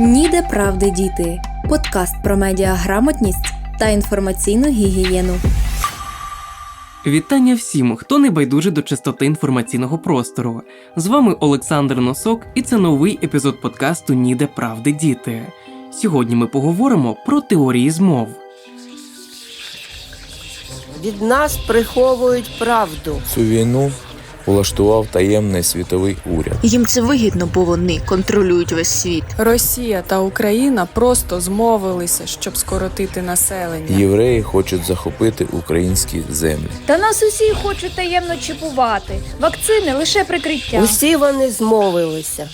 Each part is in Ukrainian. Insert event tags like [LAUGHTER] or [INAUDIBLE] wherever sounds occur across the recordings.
Ніде правди діти. Подкаст про медіаграмотність та інформаційну гігієну. Вітання всім, хто не байдуже до чистоти інформаційного простору. З вами Олександр Носок, і це новий епізод подкасту Ніде правди діти. Сьогодні ми поговоримо про теорії змов. Від нас приховують правду. Цю війну влаштував таємний світовий уряд. Їм це вигідно, бо вони контролюють весь світ. Росія та Україна просто змовилися, щоб скоротити населення. Євреї хочуть захопити українські землі. Та нас усі хочуть таємно чіпувати. Вакцини лише прикриття. Усі вони змовилися.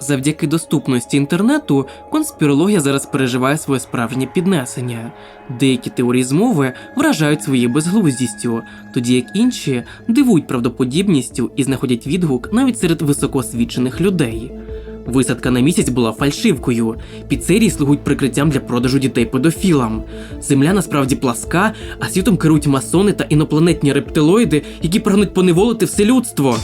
Завдяки доступності інтернету конспірологія зараз переживає своє справжнє піднесення. Деякі теорії змови вражають своєю безглуздістю, тоді як інші дивують правдоподібністю і знаходять відгук навіть серед високоосвічених людей. Висадка на місяць була фальшивкою. Піцерії слугують прикриттям для продажу дітей педофілам. Земля насправді пласка, а світом керують масони та інопланетні рептилоїди, які прагнуть поневолити все людство.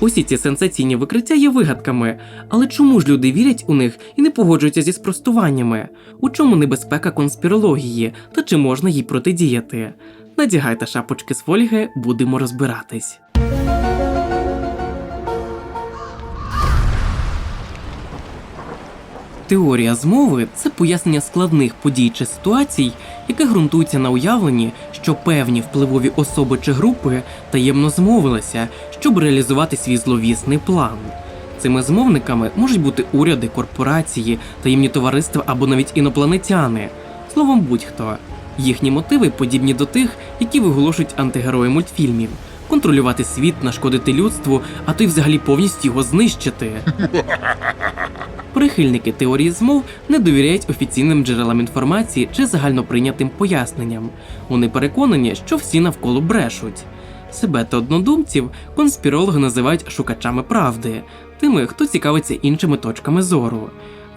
Усі ці сенсаційні викриття є вигадками, але чому ж люди вірять у них і не погоджуються зі спростуваннями? У чому небезпека конспірології та чи можна їй протидіяти? Надягайте шапочки з фольги, будемо розбиратись. Теорія змови це пояснення складних подій чи ситуацій, яке ґрунтується на уявленні, що певні впливові особи чи групи таємно змовилися, щоб реалізувати свій зловісний план. Цими змовниками можуть бути уряди, корпорації, таємні товариства або навіть інопланетяни. Словом, будь-хто. Їхні мотиви подібні до тих, які виголошують антигерої мультфільмів: контролювати світ, нашкодити людству, а то й взагалі повністю його знищити. [LAUGHS] Прихильники теорії змов не довіряють офіційним джерелам інформації чи загальноприйнятим поясненням. Вони переконані, що всі навколо брешуть. Себе та однодумців конспірологи називають шукачами правди, тими, хто цікавиться іншими точками зору.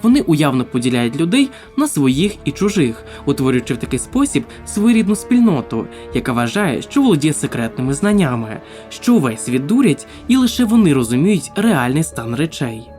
Вони уявно поділяють людей на своїх і чужих, утворюючи в такий спосіб своєрідну спільноту, яка вважає, що володіє секретними знаннями, що увесь світ дурять, і лише вони розуміють реальний стан речей.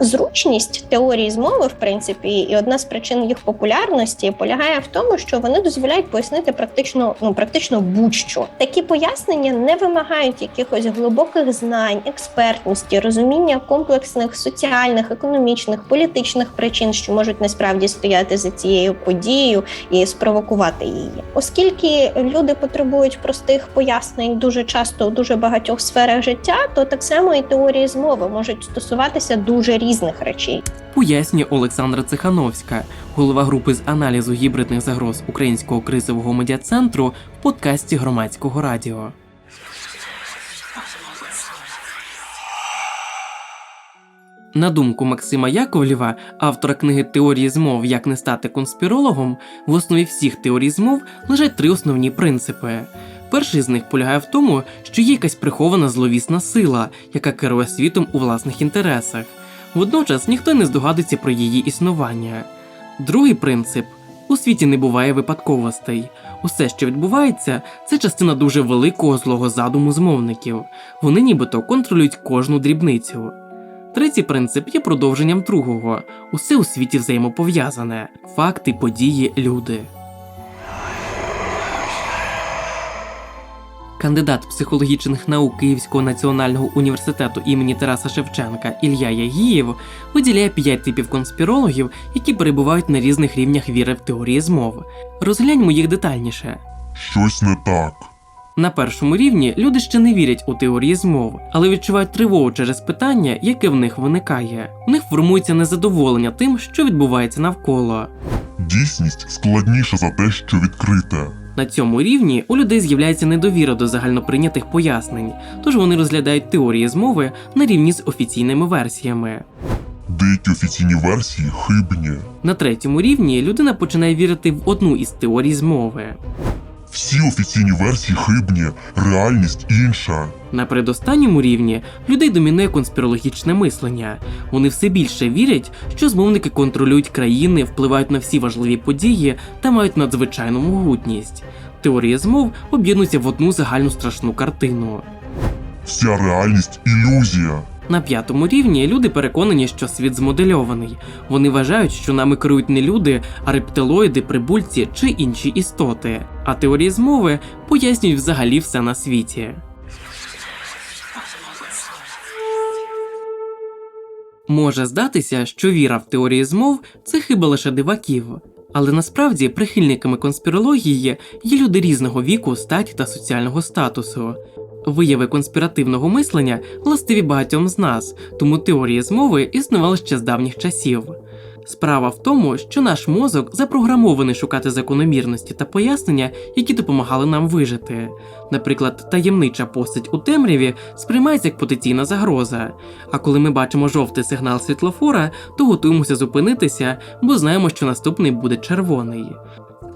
Зручність теорії змови, в принципі, і одна з причин їх популярності полягає в тому, що вони дозволяють пояснити практично ну практично будь-що. Такі пояснення не вимагають якихось глибоких знань, експертності, розуміння комплексних соціальних, економічних, політичних причин, що можуть насправді стояти за цією подією і спровокувати її, оскільки люди потребують простих пояснень дуже часто у дуже багатьох сферах життя, то так само і теорії змови можуть стосуватися дуже різних речей. Пояснює Олександра Цихановська, голова групи з аналізу гібридних загроз Українського кризового медіацентру в подкасті громадського радіо. На думку Максима Яковлєва, автора книги Теорії змов Як не стати конспірологом, в основі всіх теорій змов лежать три основні принципи. Перший з них полягає в тому, що є якась прихована зловісна сила, яка керує світом у власних інтересах. Водночас ніхто не здогадується про її існування. Другий принцип у світі не буває випадковостей. Усе, що відбувається, це частина дуже великого злого задуму змовників. Вони нібито контролюють кожну дрібницю. Третій принцип є продовженням другого. Усе у світі взаємопов'язане: факти, події, люди. Кандидат психологічних наук Київського національного університету імені Тараса Шевченка Ілля Ягієв виділяє п'ять типів конспірологів, які перебувають на різних рівнях віри в теорії змов. Розгляньмо їх детальніше. Щось не так. На першому рівні люди ще не вірять у теорії змов, але відчувають тривогу через питання, яке в них виникає. У них формується незадоволення тим, що відбувається навколо. Дійсність складніша за те, що відкрите. На цьому рівні у людей з'являється недовіра до загальноприйнятих пояснень, тож вони розглядають теорії змови на рівні з офіційними версіями. Деякі офіційні версії хибні. На третьому рівні людина починає вірити в одну із теорій змови. Всі офіційні версії хибні, реальність інша. На передостанньому рівні людей домінує конспірологічне мислення. Вони все більше вірять, що змовники контролюють країни, впливають на всі важливі події та мають надзвичайну могутність. Теорії змов об'єднуються в одну загальну страшну картину. Вся реальність ілюзія. На п'ятому рівні люди переконані, що світ змодельований. Вони вважають, що нами керують не люди, а рептилоїди, прибульці чи інші істоти. А теорії змови пояснюють взагалі все на світі. Може здатися, що віра в теорії змов це хиба лише диваків. Але насправді прихильниками конспірології є люди різного віку, статі та соціального статусу. Вияви конспіративного мислення властиві багатьом з нас, тому теорії змови існували ще з давніх часів. Справа в тому, що наш мозок запрограмований шукати закономірності та пояснення, які допомагали нам вижити. Наприклад, таємнича постать у темряві сприймається як потенційна загроза. А коли ми бачимо жовтий сигнал світлофора, то готуємося зупинитися, бо знаємо, що наступний буде червоний.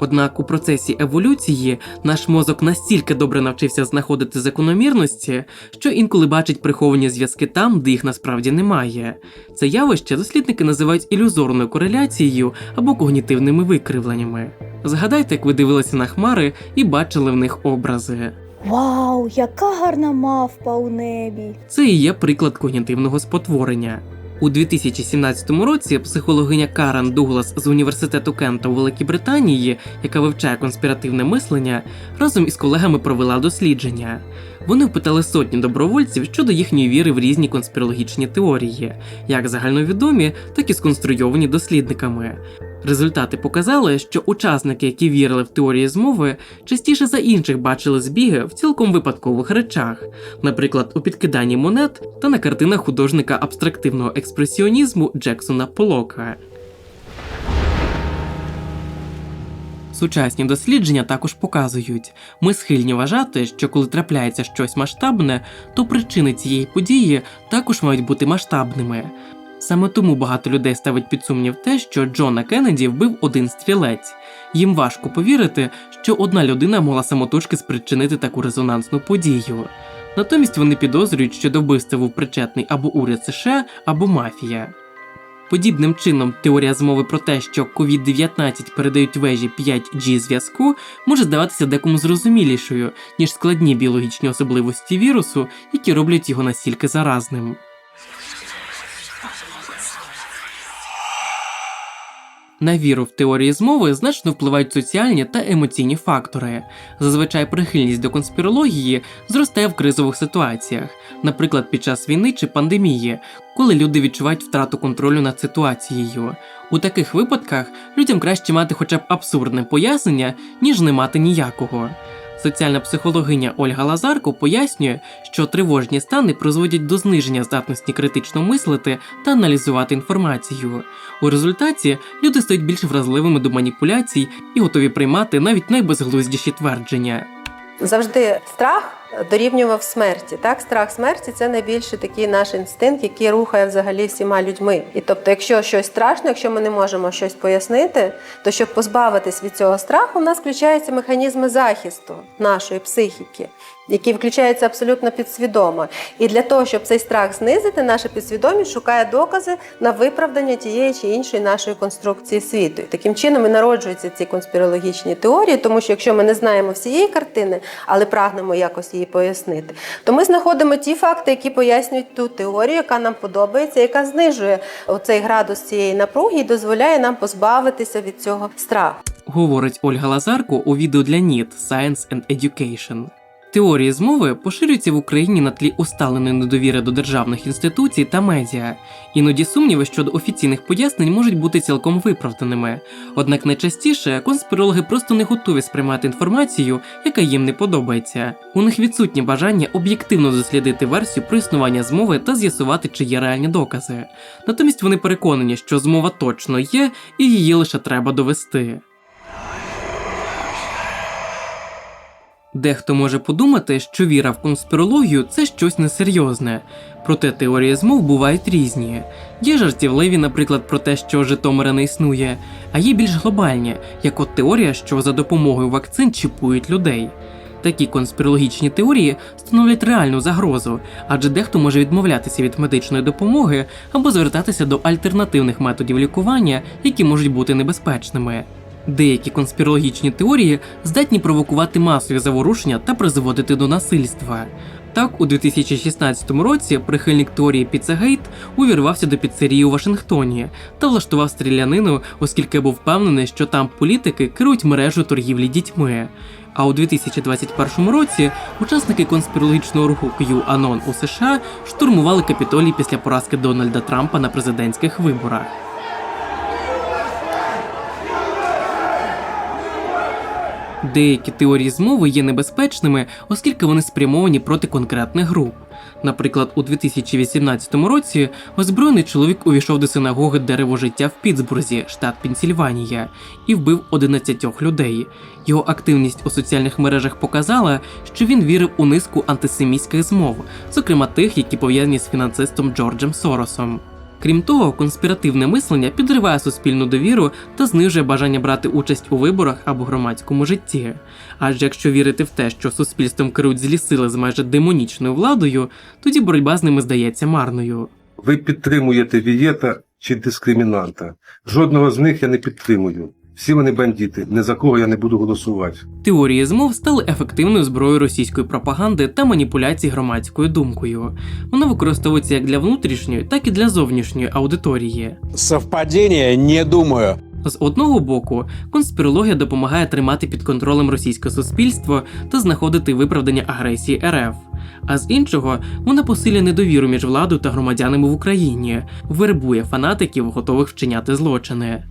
Однак у процесі еволюції наш мозок настільки добре навчився знаходити закономірності, що інколи бачить приховані зв'язки там, де їх насправді немає. Це явище дослідники називають ілюзорною кореляцією або когнітивними викривленнями. Згадайте, як ви дивилися на хмари і бачили в них образи. Вау, яка гарна мавпа у небі! Це і є приклад когнітивного спотворення. У 2017 році психологиня Карен Дуглас з університету Кента у Великій Британії, яка вивчає конспіративне мислення, разом із колегами провела дослідження. Вони впитали сотні добровольців щодо їхньої віри в різні конспірологічні теорії, як загальновідомі, так і сконструйовані дослідниками. Результати показали, що учасники, які вірили в теорії змови, частіше за інших бачили збіги в цілком випадкових речах, наприклад, у підкиданні монет та на картинах художника абстрактивного експресіонізму Джексона Полока. Сучасні дослідження також показують, ми схильні вважати, що коли трапляється щось масштабне, то причини цієї події також мають бути масштабними. Саме тому багато людей ставить під сумнів те, що Джона Кеннеді вбив один стрілець. Їм важко повірити, що одна людина могла самотужки спричинити таку резонансну подію. Натомість вони підозрюють, що до вбивства був причетний або уряд США, або мафія. Подібним чином, теорія змови про те, що COVID-19 передають вежі 5G зв'язку, може здаватися декому зрозумілішою, ніж складні біологічні особливості вірусу, які роблять його настільки заразним. На віру в теорії змови значно впливають соціальні та емоційні фактори. Зазвичай прихильність до конспірології зростає в кризових ситуаціях, наприклад, під час війни чи пандемії, коли люди відчувають втрату контролю над ситуацією. У таких випадках людям краще мати хоча б абсурдне пояснення, ніж не мати ніякого. Соціальна психологиня Ольга Лазарко пояснює, що тривожні стани призводять до зниження здатності критично мислити та аналізувати інформацію. У результаті люди стають більш вразливими до маніпуляцій і готові приймати навіть найбезглуздіші твердження. Завжди страх дорівнював смерті. Так, страх смерті це найбільший такий наш інстинкт, який рухає взагалі всіма людьми. І тобто, якщо щось страшно, якщо ми не можемо щось пояснити, то щоб позбавитись від цього страху, у нас включаються механізми захисту нашої психіки. Які включаються абсолютно підсвідомо. І для того, щоб цей страх знизити, наша підсвідомість шукає докази на виправдання тієї чи іншої нашої конструкції світу. І таким чином і народжуються ці конспірологічні теорії, тому що якщо ми не знаємо всієї картини, але прагнемо якось її пояснити, то ми знаходимо ті факти, які пояснюють ту теорію, яка нам подобається, яка знижує оцей градус цієї напруги і дозволяє нам позбавитися від цього страху. Говорить Ольга Лазарко у відео для NIT Science and Education. Теорії змови поширюються в Україні на тлі усталеної недовіри до державних інституцій та медіа. Іноді сумніви щодо офіційних пояснень можуть бути цілком виправданими. Однак найчастіше конспірологи просто не готові сприймати інформацію, яка їм не подобається. У них відсутнє бажання об'єктивно дослідити версію про існування змови та з'ясувати, чи є реальні докази. Натомість вони переконані, що змова точно є, і її лише треба довести. Дехто може подумати, що віра в конспірологію це щось несерйозне, проте теорії змов бувають різні. Є жартівливі, наприклад, про те, що Житомира не існує, а є більш глобальні, як от теорія, що за допомогою вакцин чіпують людей. Такі конспірологічні теорії становлять реальну загрозу, адже дехто може відмовлятися від медичної допомоги або звертатися до альтернативних методів лікування, які можуть бути небезпечними. Деякі конспірологічні теорії здатні провокувати масові заворушення та призводити до насильства. Так, у 2016 році прихильник теорії Піцегейт увірвався до піцерії у Вашингтоні та влаштував стрілянину, оскільки був впевнений, що там політики керують мережу торгівлі дітьми. А у 2021 році учасники конспірологічного руху QAnon у США штурмували Капітолій після поразки Дональда Трампа на президентських виборах. Деякі теорії змови є небезпечними, оскільки вони спрямовані проти конкретних груп. Наприклад, у 2018 році озброєний чоловік увійшов до синагоги дерево життя в Пітсбурзі, штат Пенсільванія, і вбив 11 людей. Його активність у соціальних мережах показала, що він вірив у низку антисемітських змов, зокрема тих, які пов'язані з фінансистом Джорджем Соросом. Крім того, конспіративне мислення підриває суспільну довіру та знижує бажання брати участь у виборах або громадському житті. Адже якщо вірити в те, що суспільством керують злі сили з майже демонічною владою, тоді боротьба з ними здається марною. Ви підтримуєте вієта чи дискримінанта. Жодного з них я не підтримую. Всі вони бандити, ні за кого я не буду голосувати. Теорії змов стали ефективною зброєю російської пропаганди та маніпуляцій громадською думкою. Вона використовується як для внутрішньої, так і для зовнішньої аудиторії. Совпадение? Не думаю. З одного боку, конспірологія допомагає тримати під контролем російське суспільство та знаходити виправдання агресії РФ. А з іншого, вона посилює недовіру між владою та громадянами в Україні, вербує фанатиків, готових вчиняти злочини.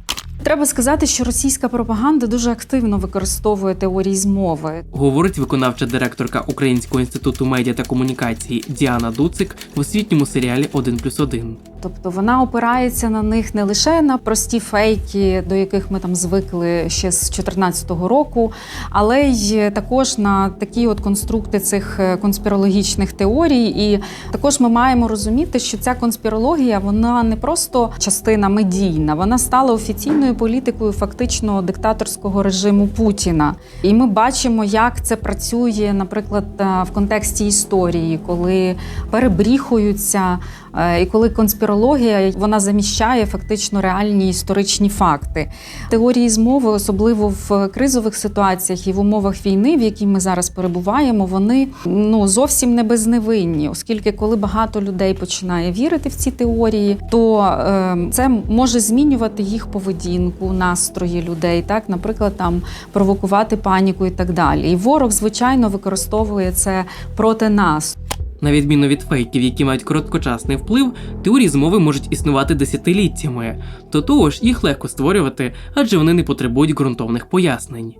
Треба сказати, що російська пропаганда дуже активно використовує теорії змови. Говорить виконавча директорка Українського інституту медіа та комунікації Діана Дуцик в освітньому серіалі «1 плюс 1». Тобто вона опирається на них не лише на прості фейки, до яких ми там звикли ще з 2014 року, але й також на такі от конструкти цих е, конспірологічних теорій. І також ми маємо розуміти, що ця конспірологія вона не просто частина медійна, вона стала офіційною політикою фактично диктаторського режиму Путіна. І ми бачимо, як це працює, наприклад, е, в контексті історії, коли перебріхуються. Е, І коли конспірологія вона заміщає фактично реальні історичні факти. Теорії змови, особливо в кризових ситуаціях і в умовах війни, в якій ми зараз перебуваємо, вони ну зовсім не безневинні, оскільки коли багато людей починає вірити в ці теорії, то е, це може змінювати їх поведінку, настрої людей, так, наприклад, там провокувати паніку і так далі. І ворог, звичайно, використовує це проти нас. На відміну від фейків, які мають короткочасний вплив, теорії змови можуть існувати десятиліттями. До того ж, їх легко створювати, адже вони не потребують ґрунтовних пояснень.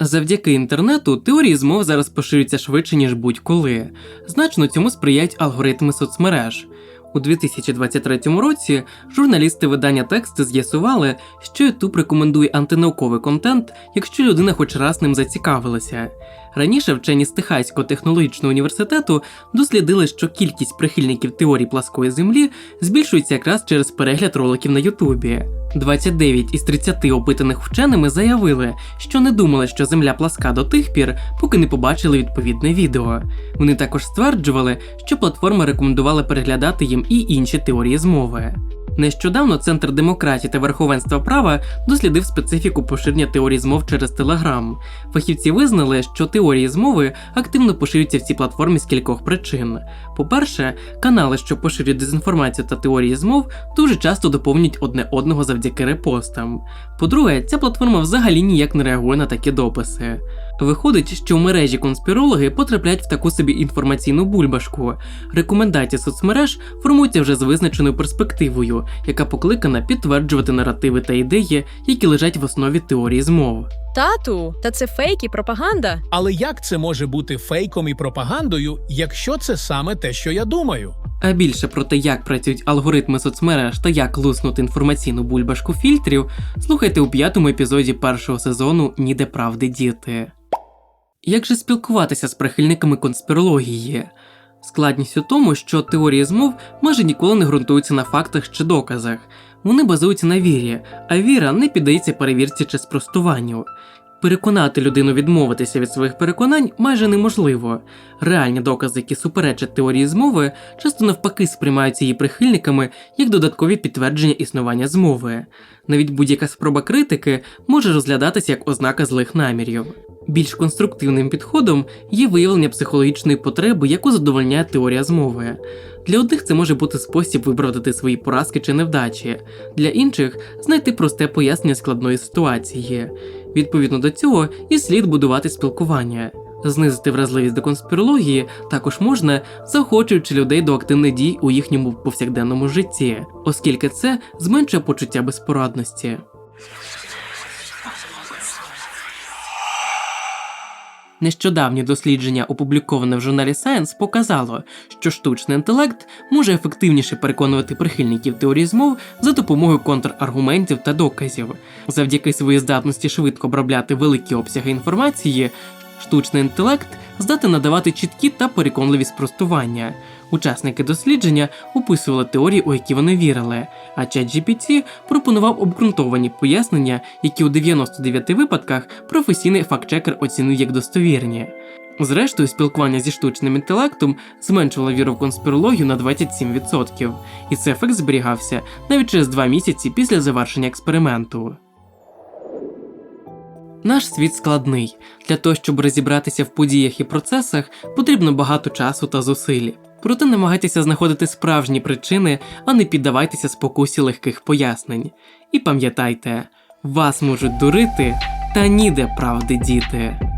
Завдяки інтернету теорії змов зараз поширюються швидше, ніж будь-коли. Значно цьому сприяють алгоритми соцмереж. У 2023 році журналісти видання тексти з'ясували, що YouTube рекомендує антинауковий контент, якщо людина хоч раз ним зацікавилася. Раніше вчені з Техаського технологічного університету дослідили, що кількість прихильників теорії пласкої землі збільшується якраз через перегляд роликів на Ютубі. 29 із 30 опитаних вченими заявили, що не думали, що земля пласка до тих пір, поки не побачили відповідне відео. Вони також стверджували, що платформа рекомендувала переглядати їм і інші теорії змови. Нещодавно Центр демократії та верховенства права дослідив специфіку поширення теорії змов через Телеграм. Фахівці визнали, що теорії змови активно поширюються в цій платформі з кількох причин. По-перше, канали, що поширюють дезінформацію та теорії змов, дуже часто доповнюють одне одного завдяки репостам. По-друге, ця платформа взагалі ніяк не реагує на такі дописи. Виходить, що в мережі конспірологи потрапляють в таку собі інформаційну бульбашку. Рекомендації соцмереж формуються вже з визначеною перспективою, яка покликана підтверджувати наративи та ідеї, які лежать в основі теорії змов. Тату, та це фейк і пропаганда. Але як це може бути фейком і пропагандою, якщо це саме те, що я думаю? А більше про те, як працюють алгоритми соцмереж та як луснути інформаційну бульбашку фільтрів, слухайте у п'ятому епізоді першого сезону Ніде правди діти. Як же спілкуватися з прихильниками конспірології? Складність у тому, що теорії змов майже ніколи не ґрунтуються на фактах чи доказах. Вони базуються на вірі, а віра не піддається перевірці чи спростуванню. Переконати людину відмовитися від своїх переконань майже неможливо. Реальні докази, які суперечать теорії змови, часто навпаки сприймаються її прихильниками як додаткові підтвердження існування змови. Навіть будь-яка спроба критики може розглядатися як ознака злих намірів. Більш конструктивним підходом є виявлення психологічної потреби, яку задовольняє теорія змови. Для одних це може бути спосіб виправдати свої поразки чи невдачі, для інших знайти просте пояснення складної ситуації. Відповідно до цього і слід будувати спілкування. Знизити вразливість до конспірології також можна, заохочуючи людей до активних дій у їхньому повсякденному житті, оскільки це зменшує почуття безпорадності. Нещодавнє дослідження, опубліковане в журналі Science, показало, що штучний інтелект може ефективніше переконувати прихильників теорії змов за допомогою контраргументів та доказів. Завдяки своїй здатності швидко обробляти великі обсяги інформації, штучний інтелект здатен надавати чіткі та переконливі спростування. Учасники дослідження описували теорії, у які вони вірили, а ChatGPT пропонував обґрунтовані пояснення, які у 99 випадках професійний фактчекер оцінив як достовірні. Зрештою, спілкування зі штучним інтелектом зменшувало віру в конспірологію на 27%, і цей ефект зберігався навіть через два місяці після завершення експерименту. Наш світ складний. Для того, щоб розібратися в подіях і процесах, потрібно багато часу та зусиль. Проте намагайтеся знаходити справжні причини, а не піддавайтеся спокусі легких пояснень. І пам'ятайте, вас можуть дурити, та ніде правди діти.